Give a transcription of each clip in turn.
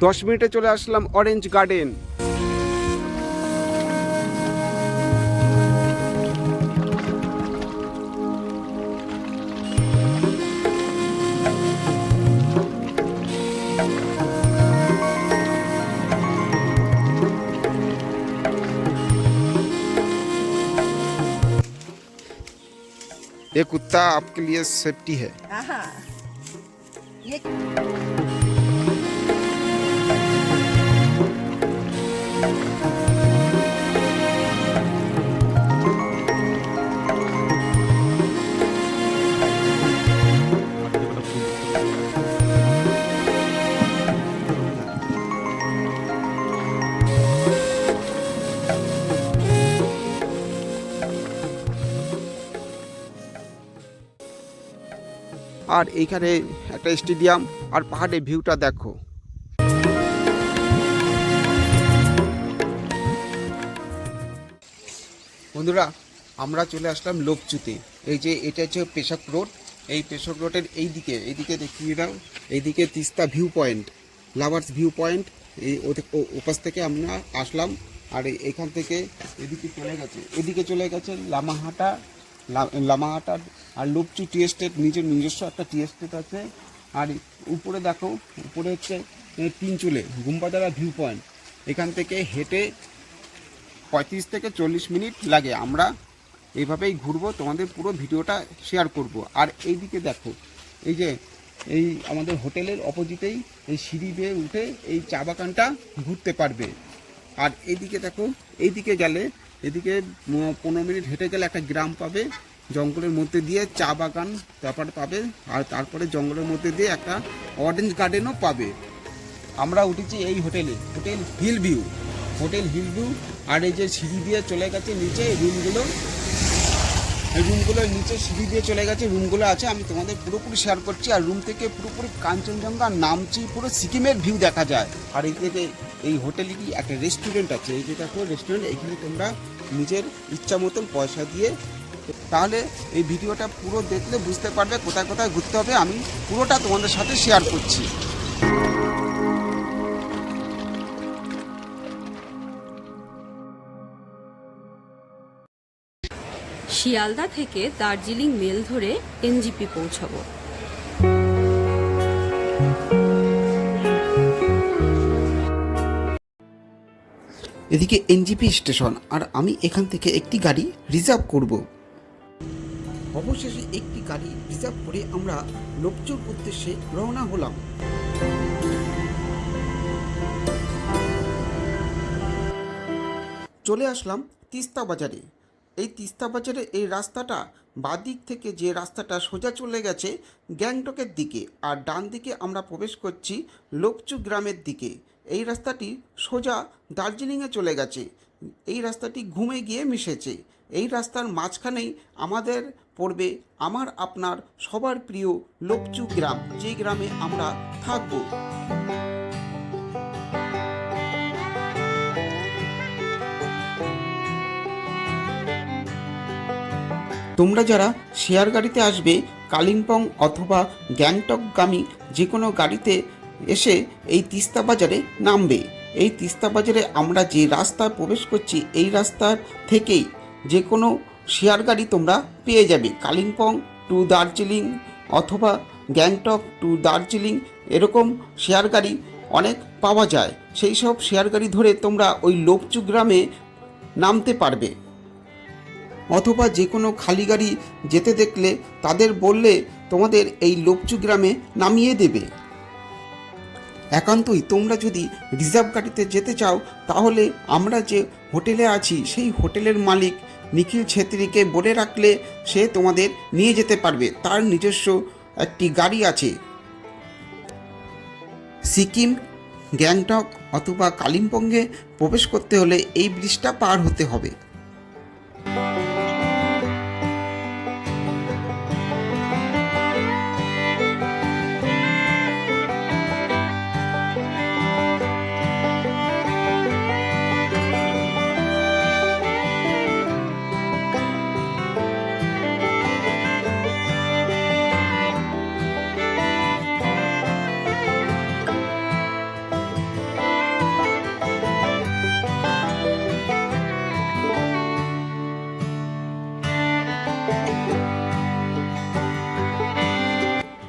দশ মিনিটে চলে আসলাম অরেঞ্জ গার্ডেন ये कुत्ता आपके लिए सेफ्टी है আর এইখানে একটা স্টেডিয়াম আর পাহাড়ের ভিউটা দেখো। বন্ধুরা, আমরা চলে আসলাম লোকচুতে। এই যে এটা হচ্ছে পেশক রোড। এই পেশক রোডের এই দিকে এইদিকে দেখিয়ে দাও। এইদিকে Teesta view point, lovers view point. এই ওপাশ থেকে আমরা আসলাম। আর এখান থেকে এদিকে চলে গেছে। এদিকে চলে গেছে লামাহাটা লা- লামাহাটা আর লোকচু টি এস্টেট, নিজের নিজস্ব একটা টি এস্টেট আছে। আর উপরে দেখো, উপরে হচ্ছে তিনচুলে গুম্বাদারা ভিউ পয়েন্ট এখান থেকে হেঁটে পঁয়ত্রিশ থেকে চল্লিশ মিনিট লাগে। আমরা এইভাবেই ঘুরবো, তোমাদের পুরো ভিডিওটা শেয়ার করব। আর এইদিকে দেখো, এই যে, এই আমাদের হোটেলের অপোজিটেই এই সিঁড়ি বেয়ে উঠে এই চা বাগানটা ঘুরতে পারবে। আর এইদিকে দেখো, এইদিকে গেলে এদিকে পনেরো মিনিট হেঁটে গেলে একটা গ্রাম পাবে, জঙ্গলের মধ্যে দিয়ে চা বাগান ব্যাপার পাবে, আর তারপরে জঙ্গলের মধ্যে দিয়ে একটা অরেঞ্জ গার্ডেনও পাবে। আমরা উঠেছি এই হোটেলে, hotel hill view. Hotel hill view, আর এই যে সিঁড়ি দিয়ে চলে গেছে নিচে এই রুমগুলো নিচে সিঁড়ি দিয়ে চলে গেছে রুমগুলো আছে, আমি তোমাদের পুরোপুরি শেয়ার করছি। আর রুম থেকে পুরোপুরি কাঞ্চনজঙ্ঘা নামছি পুরো সিকিমের ভিউ দেখা যায়। আর এই থেকে এই হোটেলে কি একটা রেস্টুরেন্ট আছে, এই যে দেখো রেস্টুরেন্ট এখানে তোমরা নিজের ইচ্ছা মতন পয়সা দিয়ে তাহলে এই ভিডিওটা পুরো দেখলে বুঝতে পারবে কোথায় কোথায় ঘুরতে হবে। আমি পুরোটা তোমাদের সাথে শেয়ার করছি। শিয়ালদা থেকে দার্জিলিং মেল ধরে এনজিপি পৌঁছাবো। এদিকে এনজিপি স্টেশন, আর আমি এখান থেকে একটি গাড়ি রিজার্ভ করব। অবশেষে একটি গাড়ি রিজার্ভ করে আমরা লোকচুর উদ্দেশ্যে রওনা হলাম। চলে আসলাম তিস্তা বাজারে। এই তিস্তা বাজারে এই রাস্তাটা বাদিক থেকে যে রাস্তাটা সোজা চলে গেছে গ্যাংটকের দিকে আর ডান দিকে আমরা প্রবেশ করছি লোকচু গ্রামের দিকে। এই রাস্তাটি সোজা দার্জিলিংয়ে চলে গেছে। এই রাস্তাটি ঘুমে গিয়ে মিশেছে। এই রাস্তার মাঝখানেই আমাদের পড়বে আমার আপনার সবার প্রিয় লোকচু গ্রাম। যে গ্রামে আমরা থাকব। তোমরা যারা শেয়ার গাড়িতে আসবে, কালিম্পং অথবা গ্যাংটকগামী যে কোনো গাড়িতে এসে এই তিস্তা বাজারে নামবে। এই তিস্তা বাজারে আমরা যে রাস্তায় প্রবেশ করছি, এই রাস্তার থেকেই যে কোনো শেয়ার গাড়ি তোমরা পেয়ে যাবে। কালিম্পং টু দার্জিলিং অথবা গ্যাংটক টু দার্জিলিং এরকম শেয়ার গাড়ি অনেক পাওয়া যায়। সেই সব শেয়ার গাড়ি ধরে তোমরা ওই লোকচু গ্রামে নামতে পারবে। অথবা যে কোনো খালি গাড়ি যেতে দেখলে তাদের বললে তোমাদের এই লোপচু গ্রামে নামিয়ে দেবে। একান্তই তোমরা যদি রিজার্ভ গাড়িতে যেতে চাও, তাহলে আমরা যে হোটেলে আছি, সেই হোটেলের মালিক নিখিল ছেত্রীকে বলে রাখলে সে তোমাদের নিয়ে যেতে পারবে। তার নিজস্ব একটি গাড়ি আছে। সিকিম, গ্যাংটক অথবা কালিম্পংয়ে প্রবেশ করতে হলে এই ব্রিজটা পার হতে হবে।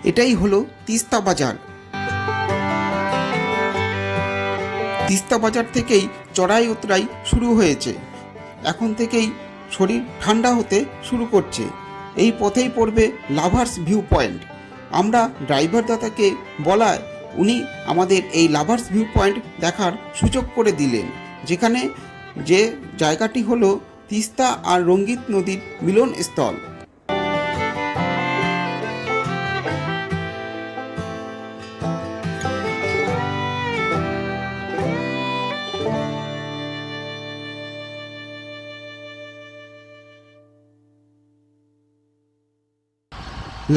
এটাই হলো তিস্তা বাজার। তিস্তা বাজার থেকেই চড়াই উতরাই শুরু হয়েছে। এখন থেকেই শরীর ঠান্ডা হতে শুরু করছে। এই পথেই পড়বে লাভার্স ভিউ পয়েন্ট। আমরা ড্রাইভার দাদাকে বলায় উনি আমাদের এই লাভার্স ভিউ পয়েন্ট দেখার সুযোগ করে দিলেন। যেখানে যে জায়গাটি হলো তিস্তা আর রঙ্গিত নদীর মিলন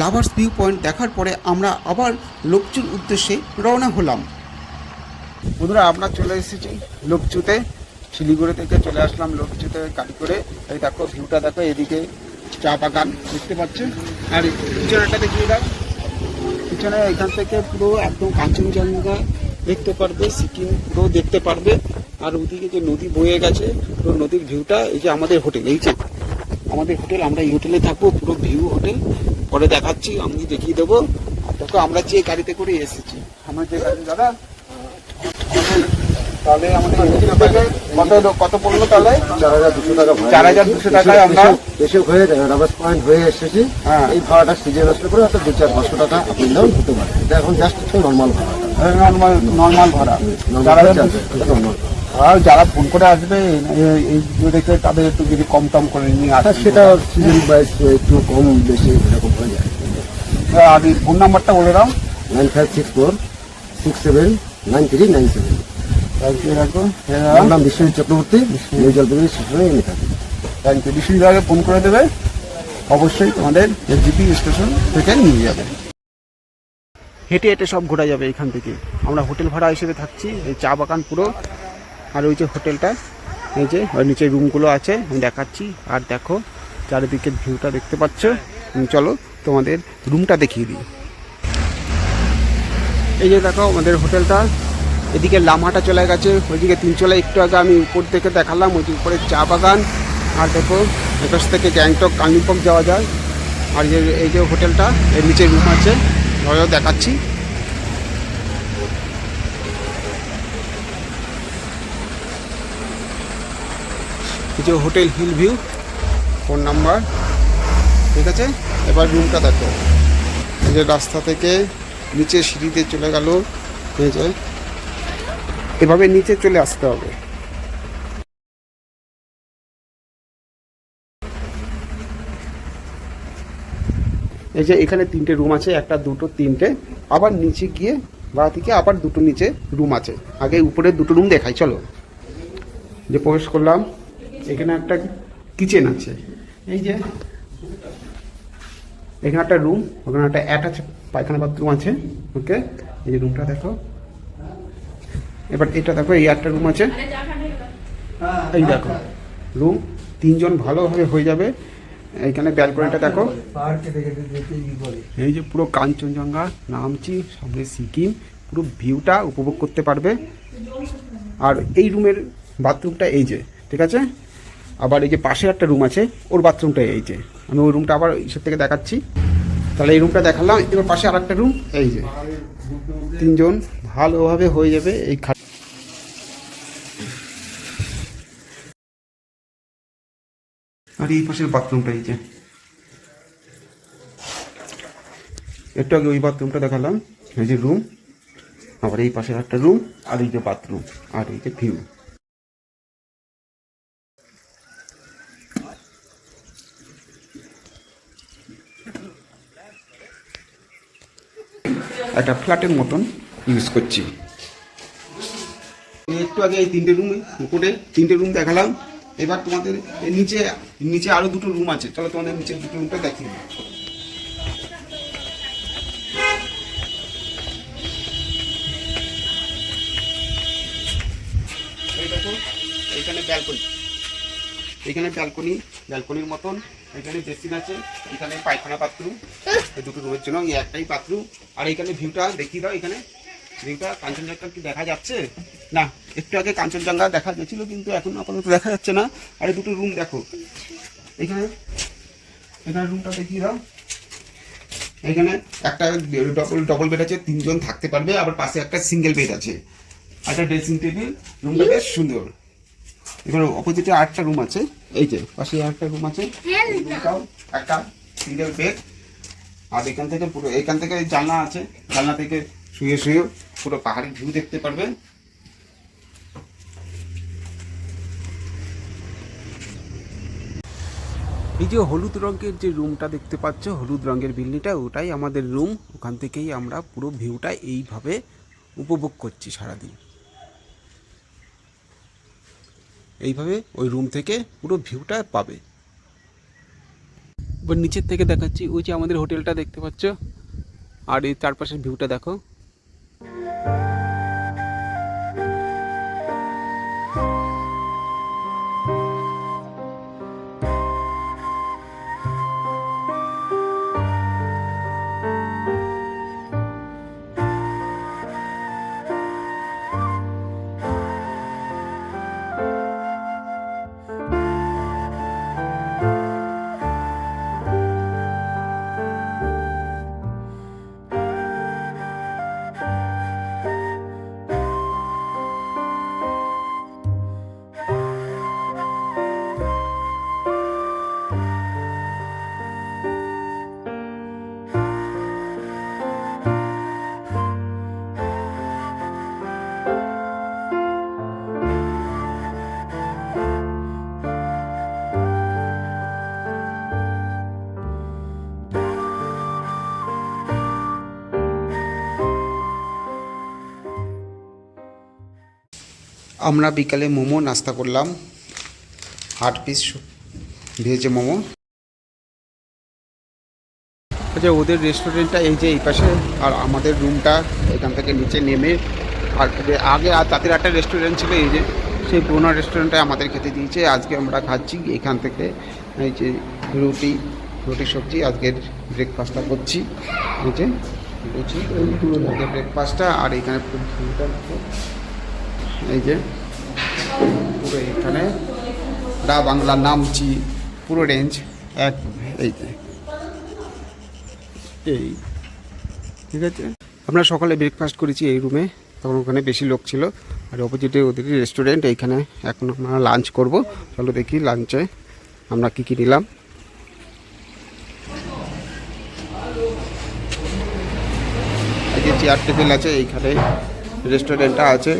লাভার্স ভিউ পয়েন্ট দেখার পরে আমরা আবার লোকচুর উদ্দেশ্যে রওনা হলাম। বন্ধুরা, আমরা চলে এসেছি লোকচুতে। শিলিগুড়ি থেকে চলে আসলাম লোকচুতে গাড়ি করে এই দেখো ভিউটা দেখো, এদিকে চা বাগান দেখতে পাচ্ছেন আর পিছনেটা দেখিয়ে দাও। পিছনে এখান থেকে পুরো একদম কাঞ্চনজঙ্ঘা দেখতে পারবে, সিকিম পুরো দেখতে পারবে। আর ওদিকে যে নদী বয়ে গেছে, পুরো নদীর ভিউটা এই যে আমাদের হোটেল, এই যে আমাদের হোটেল, আমরা এই হোটেলে থাকব, পুরো ভিউ হোটেল পরে দেখাচ্ছি আমি দেখিয়ে দেবো। দেখো আমরা যে গাড়িতে করে এসেছি। আমরা যে গাড়ি দাদা তাহলে আমাদের কত কত পড়ল তাহলে? চার হাজার দুশো টাকা চার হাজার দুশো টাকায় আমরা হয়ে রাবাস পয়েন্ট হয়ে এসেছি। হ্যাঁ। এই ভাড়াটা সিজন আসলে পরে হয়তো দু চার পাঁচশো টাকা আপ ডাউন হতে পারে। এটা এখন জাস্ট নর্মাল ভাড়া। নর্মাল নর্মাল ভাড়া। চার হাজার দুশো নর্মাল আর যারা ফোন করে আসবে এই- এই ভিডিও দেখে তাদের একটু যদি কম টম করে নিয়ে আসবে সেটা সিজন ওয়াইজ একটু কম বেশি এরকম হয়ে যায়। আর এই ফোন নাম্বারটা বলে দাও। Nine five six four six seven nine three nine seven রাখো আমার নাম বিশ্বজিৎ চক্রবর্তী নিউ জলপাইগুড়ি স্টেশনে এনে থাকি থ্যাংক ইউ বিশ্বজিৎ ফোন করে দেবে। অবশ্যই তোমাদের জিপি স্টেশন থেকে নিয়ে যাবে। হেঁটে হেঁটে সব ঘোরা যাবে এখান থেকে। আমরা হোটেল ভাড়া হিসেবে থাকছি এই চা বাগান পুরো আর ওই যে হোটেলটা, এই যে ওর নিচে রুমগুলো আছে, আমি দেখাচ্ছি। আর দেখো, চারিদিকে ভিউটা দেখতে পাচ্ছ? চলো তোমাদের রুমটা দেখিয়ে দিই। এই যে দেখো আমাদের হোটেলটা, এদিকে লামাটা চলে গেছে, ওইদিকে তিনচলা একটু আগে আমি উপর থেকে দেখালাম, ওই উপরে চা বাগান। আর দেখো একাশ থেকে গ্যাংটক, কালিম্পং যাওয়া যায়। আর যে, এই যে হোটেলটা, এর নিচে রুম আছে ধরো দেখাচ্ছি। যে hotel hill view phone number, ঠিক আছে? এবার রুমটা দেখো। এই যে রাস্তা থেকে নিচে সিঁড়িতে চলে গেল এই যে এভাবে নিচে চলে আসতে হবে। এই যে এখানে তিনটে রুম আছে, একটা, দুটো, তিনটে। আবার নিচে গিয়ে বা থেকে আবার দুটো নিচে রুম আছে। আগে উপরে দুটো রুম দেখাই, চলো। যে প্রবেশ করলাম এখানে একটা কিচেন আছে। এই যে এখানে একটা রুম ওখানে একটা অ্যাটাচ পায়খানা বাথরুম আছে ওকে? এই যে রুমটা দেখো। এবার এটা দেখো এই একটা রুম আছে। এই দেখো রুম তিনজন ভালোভাবে হয়ে যাবে। এইখানে ব্যালকনিটা দেখো। এই যে পুরো কাঞ্চনজঙ্ঘা নামছি সামনে সিকিম পুরো ভিউটা উপভোগ করতে পারবে। আর এই রুমের বাথরুমটা এই যে ঠিক আছে? আবার এই যে পাশে একটা রুম আছে, ওর বাথরুমটা এই যে। আমি ওই রুমটা আবার ইসের থেকে দেখাচ্ছি। তাহলে এই রুমটা দেখালাম, এবার পাশে আর একটা রুম এই যে। তিনজন ভালোভাবে হয়ে যাবে এই খা আর এই পাশের বাথরুমটা এই যে। একটু আগে ওই বাথরুমটা দেখালাম, এই যে রুম আবার এই পাশে একটা রুম আর এই যে বাথরুম আর এই যে ভিউ একটা ফ্ল্যাটের মতন ইউজ করছি। একটু আগে এই তিনটে রুম উপরে তিনটে রুম দেখালাম। এবার তোমাদের নিচে নিচে আরও দুটো রুম আছে। চলো তোমাদের নিচে দুটো রুমটা দেখিয়ে এইখানে ব্যালকনি এখানে ব্যালকনি ব্যালকনির মতন এখানে বেসিন আছে এখানে পায়খানা এই দুটো রুমের জন্য এই একটাই বাথরুম আর এখানে ভিউটা দেখিয়ে দাও এখানে। ভিউটা কাঞ্চনজঙ্ঘা কি দেখা যাচ্ছে? না একটু আগে কাঞ্চনজঙ্ঘা দেখা গেছিল কিন্তু এখন আপাতত দেখা যাচ্ছে না। আর দুটো রুম দেখো। এখানে এখানে রুমটা দেখিয়ে দাও। এখানে একটা ডবল ডবল বেড আছে তিনজন থাকতে পারবে আবার পাশে একটা সিঙ্গেল বেড আছে। একটা ড্রেসিং টেবিল রুমটা বেশ সুন্দর। এবার অপোজিটে আরেকটা রুম আছে। এই যে পাশে আরেকটা রুম আছে। একটা সিঙ্গেল বেড আর এখান থেকে পুরো এখান থেকে জানলা আছে। জানলা থেকে শুয়ে শুয়ে পুরো পাহাড়ি ভিউ দেখতে পারবেন এই যে হলুদ রঙের যে রুমটা দেখতে পাচ্ছ হলুদ রঙের বিল্ডিংটা ওটাই আমাদের রুম ওখান থেকেই আমরা পুরো ভিউটা এইভাবে উপভোগ করছি সারাদিন। এইভাবে ওই রুম থেকে পুরো ভিউটা পাবে। এবার নিচের থেকে দেখাচ্ছি, ওই যে আমাদের হোটেলটা দেখতে পাচ্ছ, আর এই চারপাশের ভিউটা দেখো। আমরা বিকালে মোমো নাস্তা করলাম। আট পিস ভেজে মোমো। আচ্ছা ওদের রেস্টুরেন্টটা, এই যে এই পাশে, আর আমাদের রুমটা, এখান থেকে নিচে নেমে, আর আগে আর তাদের একটা রেস্টুরেন্ট ছিল, এই যে, সেই পুরোনো রেস্টুরেন্টে আমাদের খেতে দিয়েছে। আজকে আমরা খাচ্ছি, এখান থেকে এই যে রুটি রুটি, সবজি, আজকের ব্রেকফাস্টটা করছি। এই যে আজকে ব্রেকফাস্টটা আর এখানে। এই যে, পুরো এখানে। রা বাংলা নামচি পুরো রেঞ্জ এক, এই যে। এই, ঠিক আছে? আমরা সকালে ব্রেকফাস্ট করেছি এই রুমে তখন ওখানে বেশি লোক ছিল। আর অপোজিটে ওদের রেস্টুরেন্ট এইখানে এখন আমরা লাঞ্চ করব। চলো দেখি লাঞ্চে আমরা কী কী নিলাম। এই যে চেয়ার টেবিল আছে, এইখানে রেস্টুরেন্টটা আছে।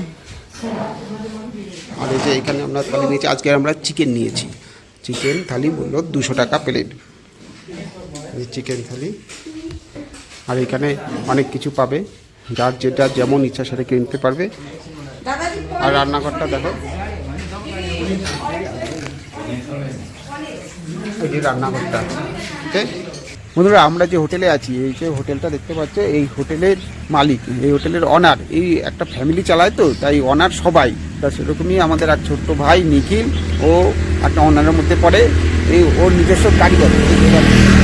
আর এই যে এখানে আমরা থালি নিয়েছি, আজকে আমরা চিকেন নিয়েছি। চিকেন থালি মূল্য দুশো টাকা প্লেট চিকেন থালি। আর এখানে অনেক কিছু পাবে। যার যেটা যেমন ইচ্ছা সেটা কিনতে পারবে। আর রান্নাঘরটা দেখো। এই যে রান্নাঘরটা ওকে বন্ধুরা, আমরা যে হোটেলে আছি, এই যে হোটেলটা দেখতে পাচ্ছ, এই হোটেলের মালিক, এই হোটেলের অনার এই একটা ফ্যামিলি চালায় তো, তাই অনার সবাই। তা সেরকমই আমাদের এক ছোট্ট ভাই নিখিল, ও একটা অনারের মধ্যে পড়ে, এই ওর নিজস্ব গাড়ি আছে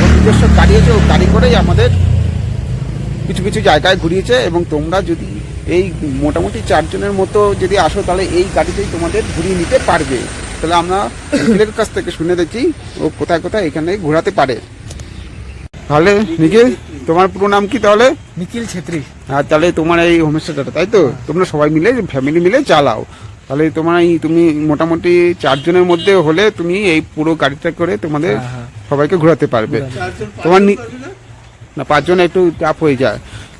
ওর নিজস্ব গাড়ি আছে, ও গাড়ি করেই আমাদের কিছু কিছু জায়গায় ঘুরিয়েছে, এবং তোমরা যদি এই মোটামুটি চারজনের মতো যদি আসো, তাহলে এই গাড়িতেই তোমাদের ঘুরিয়ে নিতে পারবে। তাহলে আমরা নিখিলের কাছ থেকে শুনে দেখি, ও কোথায় কোথায় এখানে ঘোরাতে পারে। তাহলে নিখিল তোমার পুরো নাম কি তাহলে নিখিল ছেত্রী আর তাহলে তোমার এই হোমস্টেটা তাই তো তোমরা সবাই মিলে ফ্যামিলি মিলে চালাও তাহলে তোমার এই তুমি মোটামুটি চারজনের মধ্যে হলে তুমি এই পুরো গাড়িটা করে তোমাদের হ্যাঁ, হ্যাঁ। সবাইকে ঘোরাতে পারবে তোমার নি- না পাঁচজন একটু চাপ হয়ে যায়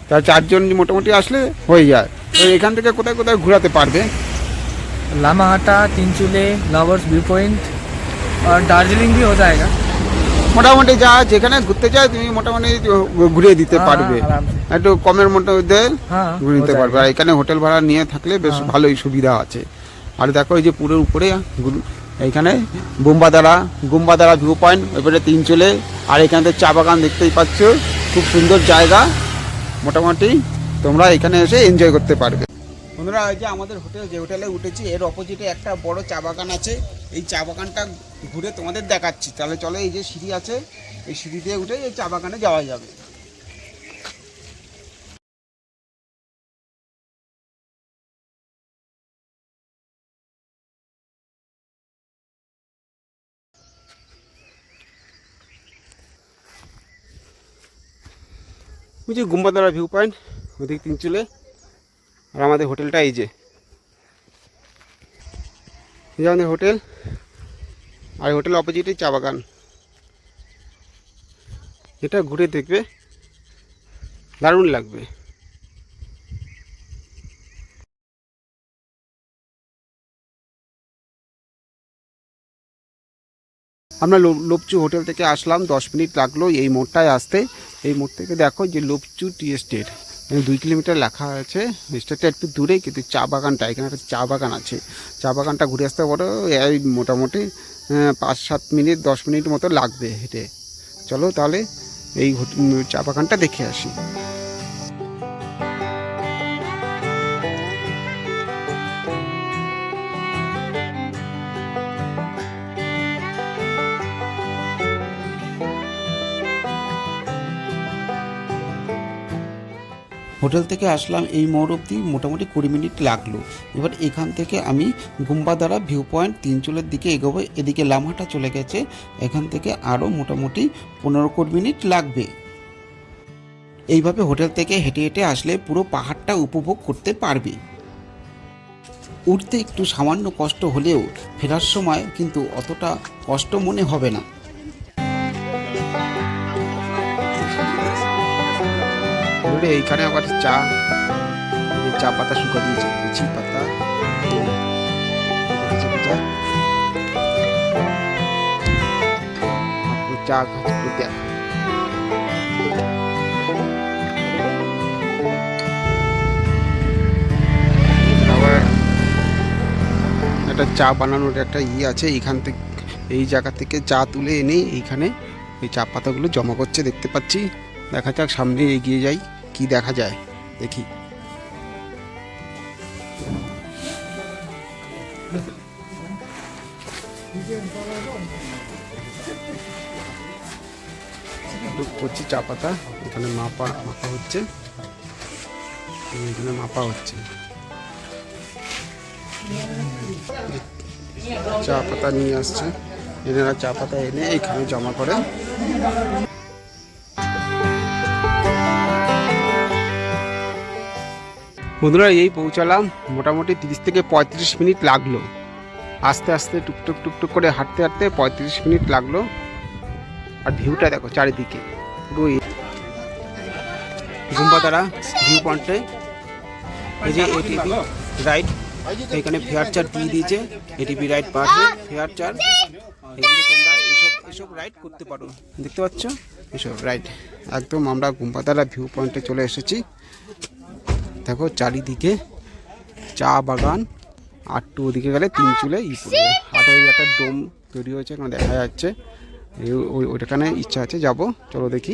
তা চারজন মোটামুটি আসলে হয়ে যায় তো এখান থেকে কোথায় কোথায় ঘোরাতে পারবে Lamahatta Tinchuley lovers view point और दार्जिलिंग भी हो जाएगा মোটামুটি যা যেখানে ঘুরতে চাই তুমি মোটামুটি ঘুরিয়ে দিতে পারবে। একটু কমের মধ্যে ঘুরে নিতে পারবে। আর এখানে হোটেল ভাড়া নিয়ে থাকলে বেশ ভালোই সুবিধা আছে। আর দেখো এই যে পুরের উপরে এইখানে বোম্বাদারা গুম্বাদারা ভিউ পয়েন্ট এবারে তিন চলে। আর এখানে চা বাগান দেখতেই পাচ্ছ খুব সুন্দর জায়গা। মোটামুটি তোমরা এখানে এসে এনজয় করতে পারবে। বন্ধুরা, এই যে আমাদের হোটেল, যে হোটেলে উঠেছি, এর অপোজিটে একটা বড় চা বাগান আছে। এই চা বাগানটা ঘুরে তোমাদের দেখাচ্ছি। তাহলে চলো, এই যে সিঁড়ি আছে, এই সিঁড়ি দিয়ে উঠে এই চা বাগানে যাওয়া যাবে। ওই যে গুম্বাদারা ভিউ পয়েন্ট ওদিক তিন চুলে আর আমাদের হোটেলটা এই যে। আমাদের হোটেল, আর হোটেল অপোজিটে চা বাগান। এটা ঘুরে দেখবে, দারুণ লাগবে। আমরা লোপচু হোটেল থেকে আসলাম, দশ মিনিট লাগল এই মোড়টায় আসতে। এই মোড় থেকে দেখো যে লোপচু টি এস্টেট। দুই কিলোমিটার লেখা আছে। স্টেটটা একটু দূরেই, কিন্তু চা বাগানটা, এখানে একটা চা বাগান আছে। চা বাগানটা ঘুরে আসতে পারো, এই মোটামুটি পাঁচ সাত মিনিট, দশ মিনিট মতো লাগবে হেঁটে। চলো তাহলে এই চা বাগানটা দেখে আসি। হোটেল থেকে আসলাম, এই মোড় অবধি মোটামুটি কুড়ি মিনিট লাগল। এবার এখান থেকে আমি গুম্বাদারা ভিউ পয়েন্ট তিনচুলের দিকে এগোবো, এদিকে লামাটা চলে গেছে। এখান থেকে আরও মোটামুটি পনেরো কুড়ি মিনিট লাগবে। এইভাবে হোটেল থেকে হেঁটে হেঁটে আসলে পুরো পাহাড়টা উপভোগ করতে পারবে। উঠতে একটু সামান্য কষ্ট হলেও ফেরার সময় কিন্তু অতটা কষ্ট মনে হবে না। ধরে এইখানে আবার চা চা পাতা শুকা দিয়েছে কুচি পাতা চা একটা চা বানানোর একটা ইয়ে আছে, এইখান থেকে, এই জায়গা থেকে চা তুলে এনে এইখানে এই চা পাতাগুলো জমা করছে, দেখতে পাচ্ছি। দেখা যাক সামনে এগিয়ে যাই। কি দেখা যায়? দেখি। করছি চা পাতা, এখানে মাপা মাপা হচ্ছে। এখানে মাপা হচ্ছে। চা পাতা নিয়ে আসছে। এনারা চা পাতা এনে এখানে জমা করে বন্ধুরা, এই পৌঁছালাম। মোটামুটি তিরিশ থেকে পঁয়ত্রিশ মিনিট লাগল। আস্তে আস্তে টুকটুক টুকটুক করে হাঁটতে হাঁটতে পঁয়ত্রিশ মিনিট লাগল। আর ভিউটা দেখো চারিদিকে। পুরো গুম্বাদারা ভিউ পয়েন্টে এই যে এটিপি রাইড এখানে ফেয়ার চার্জ দিয়ে দিয়েছে। এটিপি রাইড পাবে ফেয়ার চার্জ এখানে এসব এসব রাইড করতে পারো। দেখতে পাচ্ছ? এসব রাইড একদম আমরা গুম্বাদারা ভিউ পয়েন্টে চলে এসেছি। দেখো চারিদিকে চা বাগান আর টু ওদিকে গেলে তিন চুলে ই পড়বে আর ওই একটা ডোম তৈরি হয়েছে এখানে দেখা যাচ্ছে এই- ওই ওইটাখানে ইচ্ছা আছে যাব চলো দেখি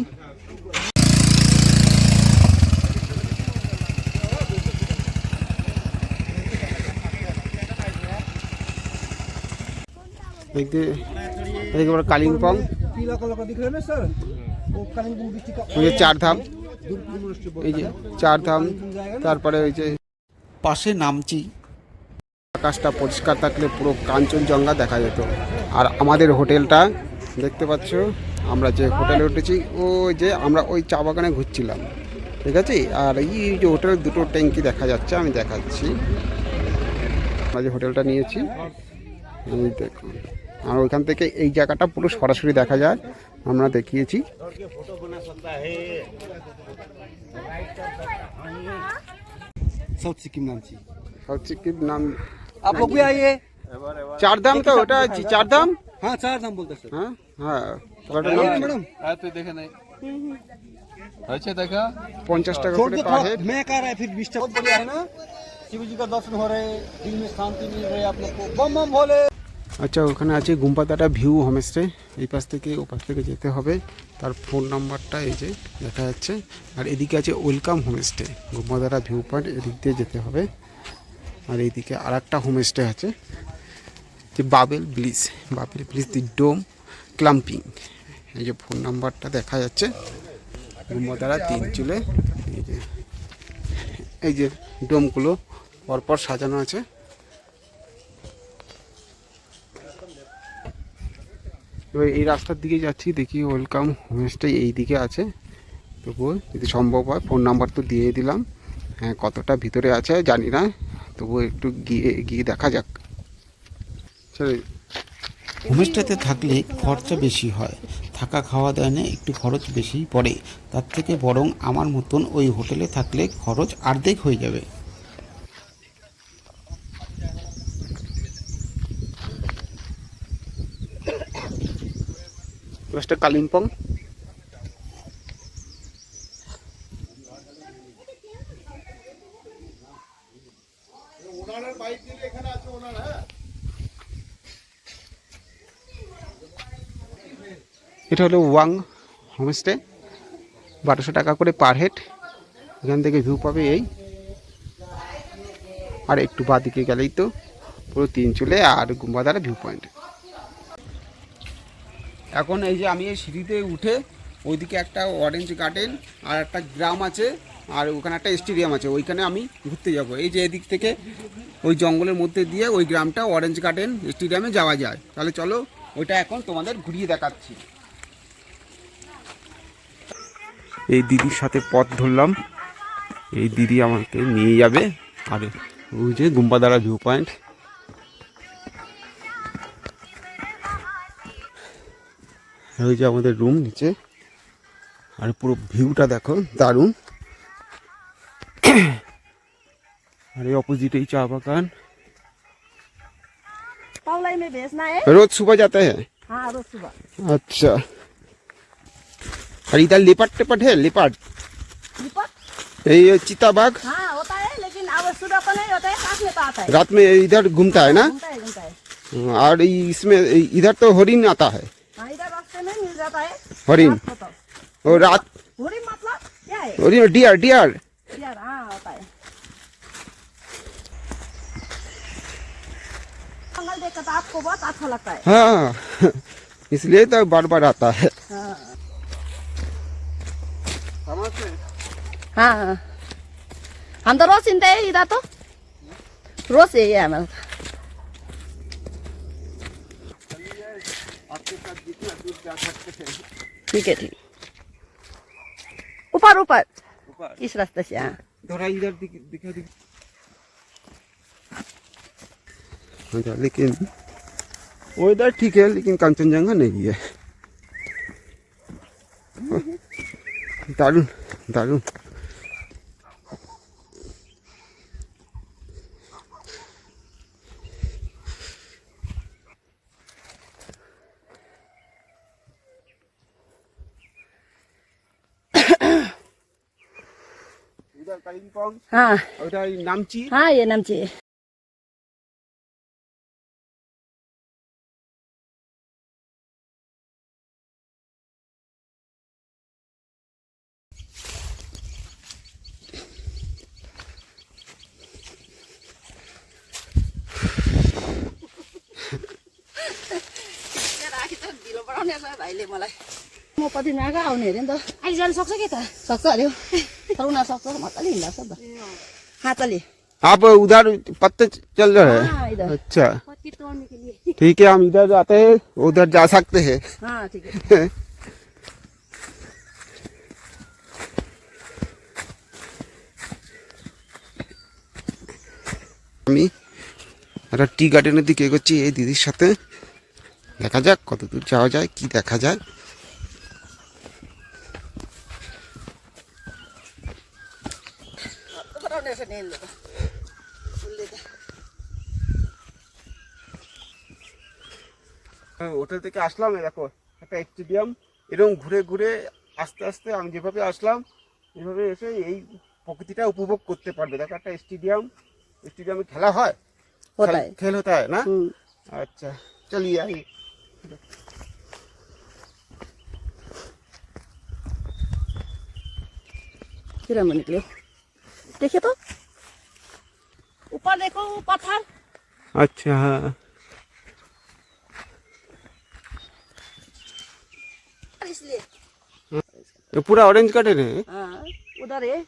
দেখতে এদিকে বলো কালিম্পং पीला कलर का दिख रहा है ना सर वो कालिम्पोंग डिस्ट्रिक्ट का ওই এই যে চার ধাম, তারপরে ওই যে পাশে নামচি আকাশটা পরিষ্কার থাকলে পুরো কাঞ্চনজঙ্ঘা দেখা যেত। আর আমাদের হোটেলটা, দেখতে পাচ্ছ, আমরা যে হোটেলে উঠেছি, ওই যে আমরা ওই চা বাগানে ঘুরছিলাম। ঠিক আছে? আর এই যে হোটেলের দুটো ট্যাঙ্কি দেখা যাচ্ছে, আমি দেখাচ্ছি। আমরা যে হোটেলটা নিয়েছি দেখুন। আর ওইখান থেকে এই জায়গাটা পুরো সরাসরি দেখা যায় আমরা দেখিয়েছি साउथ सिक्किम नाम ची সাউথ সিকিম নাম आप लोग भी आइए চারধাম তো ওটা আছে চারধাম हाँ चार नाम बोलते हैं सर হ্যাঁ হ্যাঁ ওটার নাম आइए কি? मैडम তুই দেখে নাই হয়েছে দেখা পঞ্চাশ টাকা छोड़ করে दो পার थोड़ा হেড मैं कह रहा है फिर बीस बहुत बढ़िया है ना शिव जी का दर्शन हो रहे दिल में शांति मिल रही है आप लोग को बम बम भोले আচ্ছা ওখানে আছে গুম্পাদাটা ভিউ হোমস্টে। এই পাশ থেকে, ও পাশ থেকে যেতে হবে। তার ফোন নাম্বারটা এই যে দেখা যাচ্ছে। আর এদিকে আছে welcome homestay Gumpadara view point, এদিক দিয়ে যেতে হবে। আর এইদিকে আর একটা হোমস্টে আছে, যে bubble bliss bubble bliss the dome glamping. এই যে ফোন নাম্বারটা দেখা যাচ্ছে। গুম্পাদারা তিন চুলে, এই যে এই যে ডোমগুলো পরপর সাজানো আছে। এবার এই রাস্তার দিকে যাচ্ছি, দেখি ওয়েলকাম হোমস্টে এই দিকে আছে। তবুও যদি সম্ভব হয় ফোন নাম্বার তো দিয়ে দিলাম। হ্যাঁ কতটা ভিতরে আছে জানি না, তবুও একটু গিয়ে গিয়ে দেখা যাক। হোমস্টেতে থাকলে খরচা বেশি হয়, থাকা খাওয়া দাওয়া একটু খরচ বেশি পড়ে। তার থেকে বরং আমার মতন ওই হোটেলে থাকলে খরচ অর্ধেক হয়ে যাবে। ওয়েস্ট কালিম্পং এটা হলো ওয়াং হোমস্টে বারোশো টাকা করে পার হেড। এখান থেকে ভিউ পাবে এই। আর একটু বাদিকে গেলেই তো পুরো তিন চুলে আর গুম্বাদারা ভিউ পয়েন্ট এখন এই যে আমি এই সিঁড়িতে উঠে ওইদিকে একটা অরেঞ্জ গার্ডেন আর একটা গ্রাম আছে, আর ওখানে একটা স্টেডিয়াম আছে, ওইখানে আমি ঘুরতে যাব। এই যে এদিক থেকে ওই জঙ্গলের মধ্যে দিয়ে ওই গ্রামটা অরেঞ্জ গার্ডেন স্টেডিয়ামে যাওয়া যায়। তাহলে চলো, ওইটা এখন তোমাদের ঘুরিয়ে দেখাচ্ছি। এই দিদির সাথে পথ ধরলাম। এই দিদি আমাকে নিয়ে যাবে। আর ওই যে গুম্বাদারা ভিউ পয়েন্ট ওই যে আমাদের রুম নিচে আর পুরো ভিউটা দেখো দারুণ আর এই অপোজিট এই চা बागान तौलाई में भेजना है रोज सुबह जाते हैं हाँ रोज सुबह अच्छा और इधर लिपट टिपट है लिपट लिपट ये चीता बाघ हाँ होता है लेकिन अब सुबह को नहीं होता है साथ में तो आता है रात में इधर घूमता है ना घूमता है घूमता है और इसमें इधर तो हरिण आता है हरिण तो और रात होरी मतलब क्या है हरिण डियर डियर यार हाँ होता है जंगल देख कर तो आपको बहुत अच्छा लगता है। हाँ इसलिए तो बार बार आता है। हाँ। हाँ? हम तो रोज सुनते हैं इधर तो। रोज यही है हमारा। ठीक है ठीक। ऊपर ऊपर। इस रास्ते से हाँ। थोड़ा इधर दिख- दिखा दिख अच्छा, लेकिन वेदर ठीक है लेकिन कंचनजंगा नहीं है। दारुण दारुण। इधर कालिम्पोंग हाँ उधर नामची हाँ ये नाम चाहिए म पछि नागा आउने अरे नि त अहिले जानु सक्छ कि त सक्छ अरे हौ। तर उनीहरू सक्छ मजाले हिँड्दा सक्छ त हातले आप उधर पत्ते चल रहे हैं हाँ इधर अच्छा ठीक है हम इधर जाते हैं उधर जा सकते हैं हाँ ठीक है আমি একটা টি গার্ডেনের দিকে এগোচ্ছি এই দিদির সাথে দেখা যাক কত দূর যাওয়া যায় কি দেখা যায় হোটেল থেকে আসলাম দেখো একটা স্টেডিয়াম এরকম ঘুরে ঘুরে আস্তে আস্তে আমি যেভাবে আসলাম এভাবে এসে এই প্রকৃতিটা উপভোগ করতে পারবে। দেখো একটা স্টেডিয়াম স্টেডিয়ামে খেলা হয়? খেল হতে হয় না? আচ্ছা চলি আই। কিরম নিকলো देखिए तो ऊपर देखो पत्थर अच्छा हाँ इसलिए ये पूरा ऑरेंज गार्डन है हाँ उधर है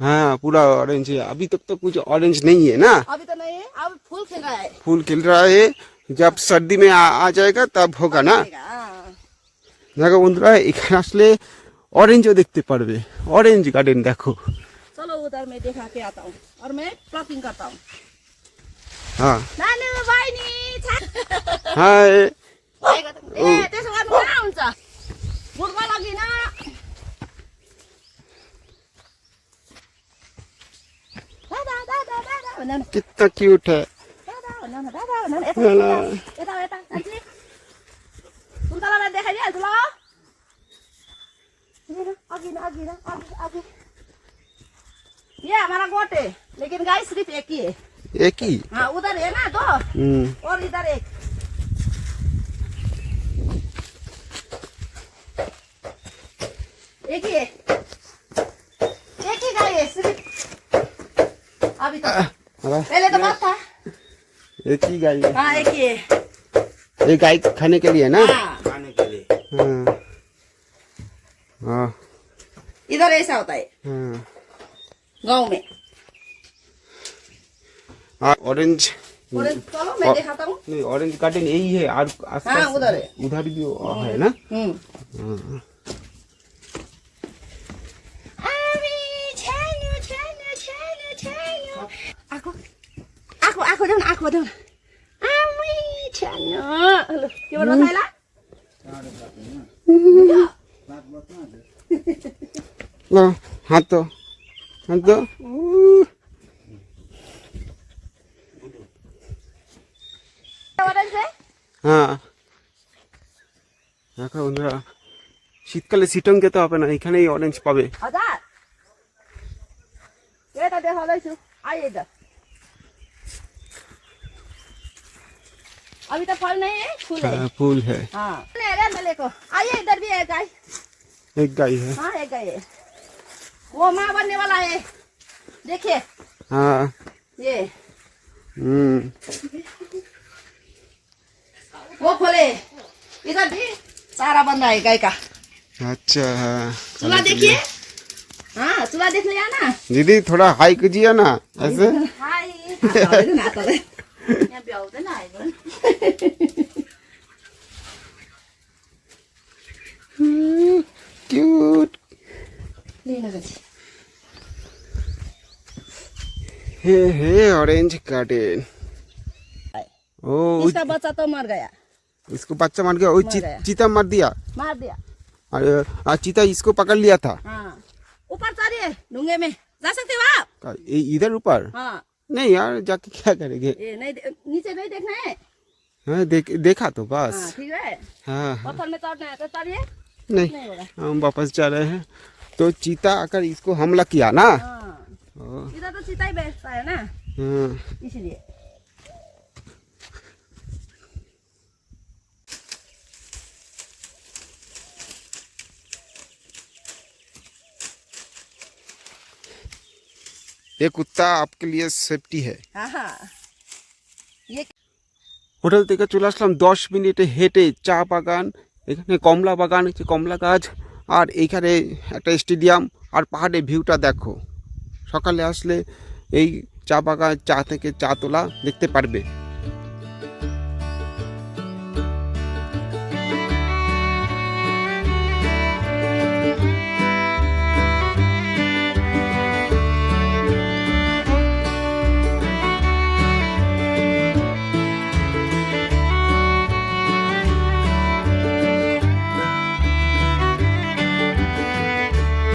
हाँ पूरा ऑरेंज है अभी तक तो कुछ ऑरेंज नहीं है ना अभी तो नहीं है अब फूल खिल रहा है फूल खिल रहा है जब सर्दी में आ, आ जाएगा तब होगा ना हाँ দেখো বন্ধুরা এখানে আসলে অরেঞ্জও দেখতে পারবে অরেঞ্জ গার্ডেন দেখো चलो उधर मैं देखा के आता हूँ और मैं प्लॉकिंग करता हूँ। हाँ। नानु हाय। क्यूट है। ये हमारा गोट है लेकिन गाय सिर्फ़ एक ही है। एक ही? हाँ उधर है ना दो? हम्म। और इधर एक। एक ही है। एक ही गाय है सिर्फ़। अभी तो। अरे, पहले तो बहुत था। एक ही गाय है। हाँ एक ही है। ये गाय खाने के लिए ना? हाँ। हाँ। हाँ। इधर ऐसा होता है। हाँ। गांव में हाँ ऑरेंज और चलो मैं दिखाता हूँ नहीं ऑरेंज गार्डन यही है और आसपास हाँ, उधर है। उधर भी है ना हम्म हाँ। आएको आएको आएको देऊ न आएको देऊ न आमै छ्यानो लु के भन्नु साइला लो हाथ तो हाथ तो ऊ। অরেঞ্জ হ্যাঁ দেখো বন্ধুরা শীতকালে সিটং খেতে হবে না এখানেই অরেঞ্জ পাবে हजार यता देखाउँदैछु आइए इधर अभी तो फल नहीं है फूल है हाँ, फूल है हाँ ले रे मेले को आइए इधर भी है गाय एक गाय है हाँ एक गाय है वो माँ बनने वाला है। देखिए। हाँ। ये। हम्म। वो खोले। इधर भी सारा बंदा है गाय का। अच्छा हाँ। चूल्हा देखिए। हाँ चूल्हा देख लिया ना दीदी थोड़ा हाई कीजिए ना ऐसे। आएको क्यूट हे हे ऑरेंज गार्डन ओ इसका बच्चा तो मर गया। इसको बच्चा मार गया। वो ची। चीता मर दिया। मार दिया। और आ, चीता इसको पकड़ लिया था। हाँ। ऊपर चढ़िए ढूँगे में। जा सकते हो आप? इधर ऊपर? हाँ। नहीं यार जाके क्या करेंगे? नहीं नीचे नहीं देखना है? हाँ देख देखा तो हाँ बस ठीक है। हाँ हाँ। पत्थर में चढ़ना है तो चढ़िए। नहीं नहीं हम वापस जा रहे हैं। तो चीता आकर इसको हमला किया ना हाँ। इधर तो चीता ही बैठता है ना हाँ, इसलिए ये कुत्ता आपके लिए सेफ्टी है हाँ हाँ ये হোটেল থেকে চলে আসলাম দশ মিনিটে হেঁটে চা বাগান এখানে কমলা বাগান হচ্ছে কমলা গাছ আর এইখানে একটা স্টেডিয়াম আর পাহাড়ের ভিউটা দেখো সকালে আসলে এই চা বাগান চা থেকে চা তোলা দেখতে পারবে।